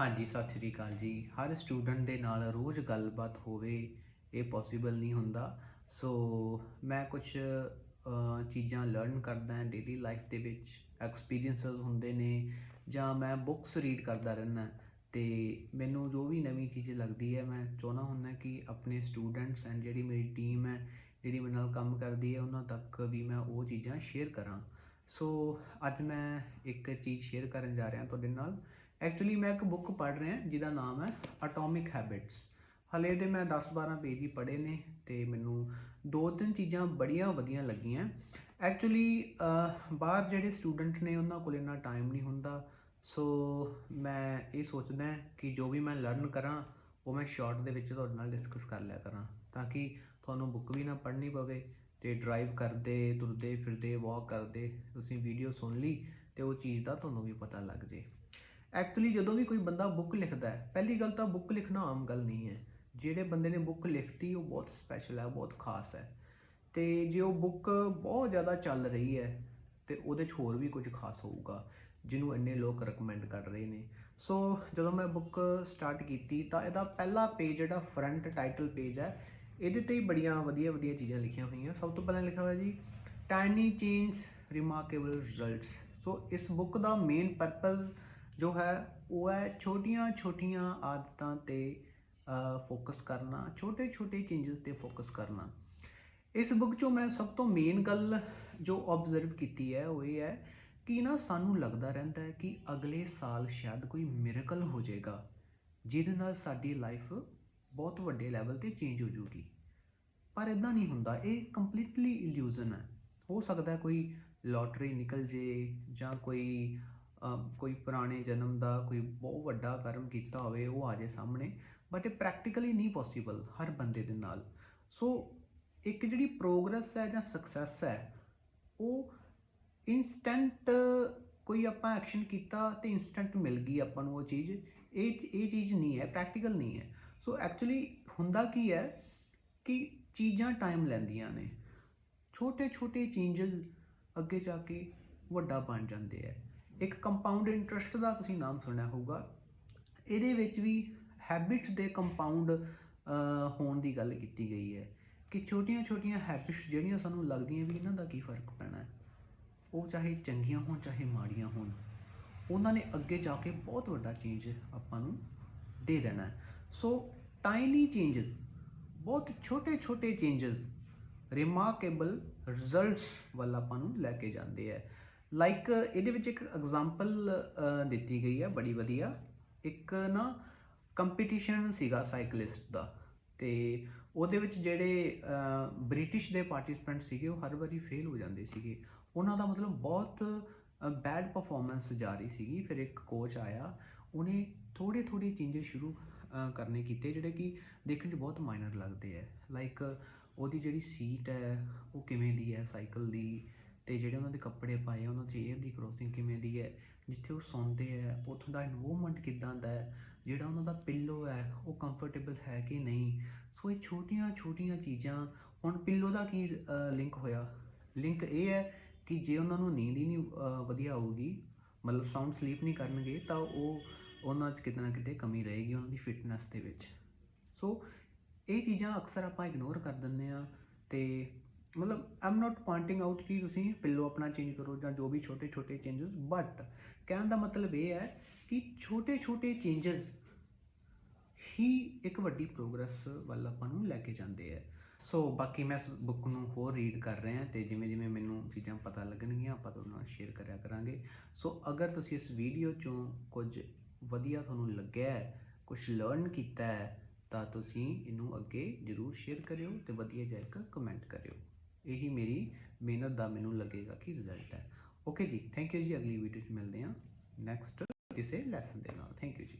ਹਾਂਜੀ, ਸਤਿ ਸ੍ਰੀ ਅਕਾਲ ਜੀ। ਹਰ ਸਟੂਡੈਂਟ ਦੇ ਨਾਲ ਰੋਜ਼ ਗੱਲਬਾਤ ਹੋਵੇ, ਇਹ ਪੋਸੀਬਲ ਨਹੀਂ ਹੁੰਦਾ। ਸੋ ਮੈਂ ਕੁਝ ਚੀਜ਼ਾਂ ਲਰਨ ਕਰਦਾ ਹਾਂ ਡੇਲੀ ਲਾਈਫ ਦੇ ਵਿੱਚ। ਐਕਸਪੀਰੀਐਂਸਸ ਹੁੰਦੇ ਨੇ, ਜਾਂ ਮੈਂ ਬੁੱਕਸ ਰੀਡ ਕਰਦਾ ਰਹਿੰਦਾ ਤੇ ਮੈਨੂੰ ਜੋ ਵੀ ਨਵੀਂ ਚੀਜ਼ ਲੱਗਦੀ ਹੈ, ਮੈਂ ਚਾਹੁੰਦਾ ਹੁੰਦਾ ਕਿ ਆਪਣੇ ਸਟੂਡੈਂਟਸ ਐਂਡ ਜਿਹੜੀ ਮੇਰੀ ਟੀਮ ਹੈ, ਜਿਹੜੀ ਮੇਰੇ ਨਾਲ ਕੰਮ ਕਰਦੀ ਹੈ, ਉਹਨਾਂ ਤੱਕ ਵੀ ਮੈਂ ਉਹ ਚੀਜ਼ਾਂ ਸ਼ੇਅਰ ਕਰਾਂ। ਸੋ ਅੱਜ ਮੈਂ ਇੱਕ ਚੀਜ਼ ਸ਼ੇਅਰ ਕਰਨ ਜਾ ਰਿਹਾ ਤੁਹਾਡੇ ਨਾਲ ਐਕਚੁਅਲੀ ਮੈਂ ਇੱਕ ਬੁੱਕ ਪੜ੍ਹ ਰਿਹਾ, ਜਿਹਦਾ ਨਾਮ ਹੈ ਅਟੋਮਿਕ ਹੈਬਿਟਸ ਹਲੇ ਦੇ ਮੈਂ 10-12 ਪੇਜ ਹੀ ਪੜ੍ਹੇ ਨੇ ਤੇ ਮੈਨੂੰ ਦੋ ਤਿੰਨ ਚੀਜ਼ਾਂ ਬੜੀਆਂ ਵਧੀਆਂ ਲੱਗੀਆਂ। ਐਕਚੁਅਲੀ ਬਾਹਰ ਜਿਹੜੇ ਸਟੂਡੈਂਟ ਨੇ, ਉਹਨਾਂ ਕੋਲ ਇੰਨਾ ਟਾਈਮ ਨਹੀਂ ਹੁੰਦਾ। ਸੋ ਮੈਂ ਇਹ ਸੋਚਦਾ ਕਿ ਜੋ ਵੀ ਮੈਂ ਲਰਨ ਕਰਾਂ, ਉਹ ਮੈਂ ਸ਼ਾਰਟ ਦੇ ਵਿੱਚ ਤੁਹਾਡੇ ਨਾਲ ਡਿਸਕਸ ਕਰ ਲਿਆ ਕਰਾਂ, ਤਾਂ ਕਿ ਤੁਹਾਨੂੰ ਬੁੱਕ ਵੀ ਨਾ ਪੜ੍ਹਨੀ ਪਵੇ ਤੇ ਡਰਾਈਵ ਕਰਦੇ, ਤੁਰਦੇ ਫਿਰਦੇ ਵਾਕ ਕਰਦੇ, ਤੁਸੀਂ ਵੀਡੀਓ ਸੁਣ ਲਈ ਤੇ ਉਹ ਚੀਜ਼ ਦਾ ਤੁਹਾਨੂੰ ਵੀ ਪਤਾ ਲੱਗ ਜੇ। ਐਕਚੁਅਲੀ ਜਦੋਂ ਵੀ ਕੋਈ ਬੰਦਾ ਬੁੱਕ ਲਿਖਦਾ ਹੈ, ਪਹਿਲੀ ਗੱਲ ਤਾਂ ਬੁੱਕ ਲਿਖਣਾ ਆਮ ਗੱਲ ਨਹੀਂ ਹੈ। ਜਿਹੜੇ ਬੰਦੇ ਨੇ ਬੁੱਕ ਲਿਖਤੀ, ਉਹ ਬਹੁਤ ਸਪੈਸ਼ਲ ਹੈ, ਬਹੁਤ ਖਾਸ ਹੈ। ਤੇ ਜੇ ਉਹ ਬੁੱਕ ਬਹੁਤ ਜ਼ਿਆਦਾ ਚੱਲ ਰਹੀ ਹੈ, ਤੇ ਉਹਦੇ 'ਚ ਹੋਰ ਵੀ ਕੁਝ ਖਾਸ ਹੋਊਗਾ, ਜਿਹਨੂੰ ਇੰਨੇ ਲੋਕ ਰეკਮੈਂਡ ਕਰ ਰਹੇ ਨੇ। ਸੋ ਜਦੋਂ ਮੈਂ ਬੁੱਕ ਸਟਾਰਟ ਕੀਤੀ, ਤਾਂ ਇਹਦਾ ਪਹਿਲਾ ਪੇਜ ਜਿਹੜਾ ਫਰੰਟ ਟਾਈਟਲ ਪੇਜ ਹੈ, ਇਹਦੇ ਤੇ ਹੀ ਬੜੀਆਂ ਵਧੀਆ ਵਧੀਆ ਚੀਜ਼ਾਂ ਲਿਖੀਆਂ ਹੋਈਆਂ। ਸਭ ਤੋਂ ਪਹਿਲਾਂ ਲਿਖਿਆ ਹੋਇਆ ਜੀ tiny change remarkable results so ਇਸ ਬੁੱਕ ਦਾ ਮੇਨ ਪਰਪਸ ਜੋ ਹੈ, ਉਹ ਹੈ ਛੋਟੀਆਂ ਛੋਟੀਆਂ ਆਦਤਾਂ ਤੇ ਫੋਕਸ ਕਰਨਾ, ਛੋਟੇ ਛੋਟੇ ਚੇਂਜਸ ਤੇ ਫੋਕਸ ਕਰਨਾ। ਇਸ ਬੁੱਕ 'ਚੋਂ ਮੈਂ ਸਭ ਤੋਂ ਮੇਨ ਗੱਲ ਜੋ ਆਬਜ਼ਰਵ ਕੀਤੀ ਹੈ, ਉਹ ਇਹ ਹੈ ਕਿ ਨਾ ਸਾਨੂੰ ਲੱਗਦਾ ਰਹਿੰਦਾ ਹੈ ਕਿ ਅਗਲੇ ਸਾਲ ਸ਼ਾਇਦ ਕੋਈ ਮਿਰੇਕਲ ਹੋ ਜਾਏਗਾ, ਜਿਹਦੇ ਨਾਲ ਸਾਡੀ ਲਾਈਫ ਬਹੁਤ ਵੱਡੇ ਲੈਵਲ ਤੇ ਚੇਂਜ ਹੋ ਜੂਗੀ ਪਰ ਇਦਾਂ ਨਹੀਂ ਹੁੰਦਾ, ਇਹ ਕੰਪਲੀਟਲੀ ਇਲੂਜ਼ਨ ਹੈ। ਹੋ ਸਕਦਾ ਕੋਈ ਲੋਟਰੀ ਨਿਕਲ ਜੇ ਜਾਂ ਕੋਈ ਕੋਈ ਪੁਰਾਣੇ ਜਨਮ ਦਾ ਕੋਈ ਬਹੁਤ ਵੱਡਾ ਕਰਮ ਕੀਤਾ ਹੋਵੇ, ਉਹ ਆ ਜੇ ਸਾਹਮਣੇ। ਬਟ ਇਹ ਪ੍ਰੈਕਟੀਕਲੀ ਨਹੀਂ ਪੋਸੀਬਲ ਹਰ ਬੰਦੇ ਦੇ ਨਾਲ। ਸੋ ਇੱਕ ਜਿਹੜੀ ਪ੍ਰੋਗਰੈਸ ਹੈ ਜਾਂ ਸਕਸੈਸ ਹੈ, ਉਹ ਇਨਸਟੈਂਟ ਕੋਈ ਆਪਾਂ ਐਕਸ਼ਨ ਕੀਤਾ ਤੇ ਇਨਸਟੈਂਟ ਮਿਲ ਗਈ ਆਪਾਂ ਨੂੰ ਉਹ ਚੀਜ਼। ਇਹ ਇਹ ਚੀਜ਼ ਨਹੀਂ ਹੈ ਪ੍ਰੈਕਟੀਕਲ ਨਹੀਂ ਹੈ। ਸੋ ਐਕਚੁਅਲੀ ਹੁੰਦਾ ਕੀ ਹੈ ਕਿ ਚੀਜ਼ਾਂ ਟਾਈਮ ਲੈਂਦੀਆਂ ਨੇ। ਛੋਟੇ ਛੋਟੇ ਚੇਂਜਸ ਅੱਗੇ ਜਾ ਕੇ ਵੱਡਾ ਬਣ ਜਾਂਦੇ ਆ ਇੱਕ ਕੰਪਾਊਂਡ ਇੰਟਰਸਟ ਦਾ ਤੁਸੀਂ ਨਾਮ ਸੁਣਿਆ ਹੋਊਗਾ। ਇਹਦੇ ਵਿੱਚ ਵੀ ਹੈਬਿਟਸ ਦੇ ਕੰਪਾਊਂਡ ਹੋਣ ਦੀ ਗੱਲ ਕੀਤੀ ਗਈ ਹੈ ਕਿ ਛੋਟੀਆਂ ਛੋਟੀਆਂ ਹੈਬਿਟਸ ਜਿਹੜੀਆਂ ਸਾਨੂੰ ਲੱਗਦੀਆਂ ਵੀ ਇਹਨਾਂ ਦਾ ਕੀ ਫ਼ਰਕ ਪੈਣਾ ਹੈ, ਉਹ ਚਾਹੇ ਚੰਗੀਆਂ ਹੋਣ, ਚਾਹੇ ਮਾੜੀਆਂ ਹੋਣ, ਉਹਨਾਂ ਨੇ ਅੱਗੇ ਜਾ ਕੇ ਬਹੁਤ ਵੱਡਾ ਚੇਂਜ ਆਪਾਂ ਨੂੰ ਦੇ ਦੇਣਾ ਹੈ। ਸੋ ਟਾਈਨੀ ਚੇਂਜਸ ਬਹੁਤ ਛੋਟੇ ਛੋਟੇ ਚੇਂਜਸ ਰਿਮਾਰਕੇਬਲ ਰਿਜ਼ਲਟਸ ਵੱਲ ਆਪਾਂ ਨੂੰ ਲੈ ਕੇ ਜਾਂਦੇ ਆ ਲਾਈਕ ਇਹਦੇ ਵਿੱਚ ਇੱਕ ਐਗਜ਼ਾਮਪਲ ਦਿੱਤੀ ਗਈ ਹੈ ਬੜੀ ਵਧੀਆ। ਇੱਕ ਨਾ ਕੰਪੀਟੀਸ਼ਨ ਸੀਗਾ ਸਾਈਕਲਿਸਟ ਦਾ। ਤੇ ਉਹਦੇ ਵਿੱਚ ਜਿਹੜੇ ਬ੍ਰਿਟਿਸ਼ ਦੇ ਪਾਰਟਿਸਪੈਂਟ ਸੀਗੇ, ਉਹ ਹਰ ਵਾਰੀ ਫੇਲ ਹੋ ਜਾਂਦੇ ਸੀਗੇ। ਉਹਨਾਂ ਦਾ ਮਤਲਬ ਬਹੁਤ ਬੈਡ ਪਰਫਾਰਮੈਂਸ ਜਾ ਰਹੀ ਸੀਗੀ। ਫਿਰ ਇੱਕ ਕੋਚ ਆਇਆ, ਉਹਨੇ ਥੋੜੇ ਥੋੜੇ ਚੇਂਜਸ ਸ਼ੁਰੂ ਕਰਨੇ ਕੀਤੇ, ਜਿਹੜੇ ਕਿ ਦੇਖਣ 'ਚ ਬਹੁਤ ਮਾਈਨਰ ਲੱਗਦੇ ਆ। ਲਾਈਕ ਉਹਦੀ ਜਿਹੜੀ ਸੀਟ ਹੈ, ਉਹ ਕਿਵੇਂ ਦੀ ਹੈ ਸਾਈਕਲ ਦੀ? ਤੇ ਜਿਹੜੇ ਉਹਨਾਂ ਦੇ ਕੱਪੜੇ ਪਾਏ ਉਹਨਾਂ 'ਚ ਏਅਰ ਦੀ ਕ੍ਰੋਸਿੰਗ ਕਿਵੇਂ ਦੀ ਹੈ, ਜਿੱਥੇ ਉਹ ਸੌਂਦੇ ਹੈ ਉੱਥੋਂ ਦਾ এনवायरमेंट ਕਿਦਾਂ ਦਾ ਹੈ, ਜਿਹੜਾ ਉਹਨਾਂ ਦਾ ਪਿੱਲੋ ਹੈ, ਉਹ ਕੰਫਰਟੇਬਲ ਹੈ ਕਿ ਨਹੀਂ? ਸੋ ਇਹ ਛੋਟੀਆਂ ਛੋਟੀਆਂ ਚੀਜ਼ਾਂ, ਹੁਣ ਪਿੱਲੋ ਦਾ ਕੀ ਲਿੰਕ ਹੋਇਆ? ਲਿੰਕ ਇਹ ਹੈ ਕਿ ਜੇ ਉਹਨਾਂ ਨੂੰ ਨੀਂਦ ਹੀ ਨਹੀਂ ਵਧੀਆ ਆਊਗੀ, ਮਤਲਬ ਸਾਊਂਡ ਸਲੀਪ ਨਹੀਂ ਕਰਨਗੇ, ਤਾਂ ਉਹ ਉਹਨਾਂ 'ਚ ਕਿਤੇ ਨਾ ਕਿਤੇ ਕਮੀ ਰਹੇਗੀ ਉਹਨਾਂ ਦੀ ਫਿਟਨੈਸ ਦੇ ਵਿੱਚ। ਸੋ ਇਹ ਚੀਜ਼ਾਂ ਅਕਸਰ ਆਪਾਂ ਇਗਨੋਰ ਕਰ ਦਿੰਦੇ ਆ ਤੇ ਮਤਲਬ ਆਮ ਨਾਟ ਪੁਆਇੰਟਿੰਗ ਆਊਟ ਕਿ ਤੁਸੀਂ ਪਿੱਲੋ ਆਪਣਾ ਚੇਂਜ ਕਰੋ ਜਾਂ ਜੋ ਵੀ ਛੋਟੇ ਛੋਟੇ ਚੇਂਜਸ ਬਟ ਕਹਿਣ ਦਾ ਮਤਲਬ ਇਹ ਹੈ ਕਿ ਛੋਟੇ ਛੋਟੇ ਚੇਂਜਸ ਹੀ ਇੱਕ ਵੱਡੀ ਪ੍ਰੋਗਰੈਸ ਵੱਲ ਆਪਾਂ ਨੂੰ ਲੈ ਕੇ ਜਾਂਦੇ ਆ ਸੋ ਬਾਕੀ ਮੈਂ ਇਸ ਬੁੱਕ ਨੂੰ ਹੋਰ ਰੀਡ ਕਰ ਰਿਹਾ ਤੇ ਜਿਵੇਂ ਜਿਵੇਂ ਮੈਨੂੰ ਚੀਜ਼ਾਂ ਪਤਾ ਲੱਗਣਗੀਆਂ, ਆਪਾਂ ਤੁਹਾਡੇ ਨਾਲ ਸ਼ੇਅਰ ਕਰਿਆ ਕਰਾਂਗੇ। ਸੋ ਅਗਰ ਤੁਸੀਂ ਇਸ ਵੀਡੀਓ ਚੋਂ ਕੁਝ ਵਧੀਆ ਤੁਹਾਨੂੰ ਲੱਗਿਆ ਹੈ, ਕੁਝ ਲਰਨ ਕੀਤਾ ਹੈ, ਤਾਂ ਤੁਸੀਂ ਇਹਨੂੰ ਅੱਗੇ ਜਰੂਰ ਸ਼ੇਅਰ ਕਰਿਓ ਤੇ ਵਧੀਆ ਜਿਹਾ ਇੱਕ ਕਮੈਂਟ ਕਰਿਓ। ਇਹੀ ਮੇਰੀ ਮਿਹਨਤ ਦਾ ਮੈਨੂੰ ਲੱਗੇਗਾ ਕਿ ਰਿਜ਼ਲਟ ਹੈ। ਓਕੇ ਜੀ ਥੈਂਕ ਯੂ ਜੀ, ਅਗਲੀ ਵੀਡੀਓ 'ਚ ਮਿਲਦੇ ਹਾਂ ਨੈਕਸਟ ਕਿਸੇ ਲੈਸਨ ਦੇ ਨਾਲ। ਥੈਂਕ ਯੂ ਜੀ।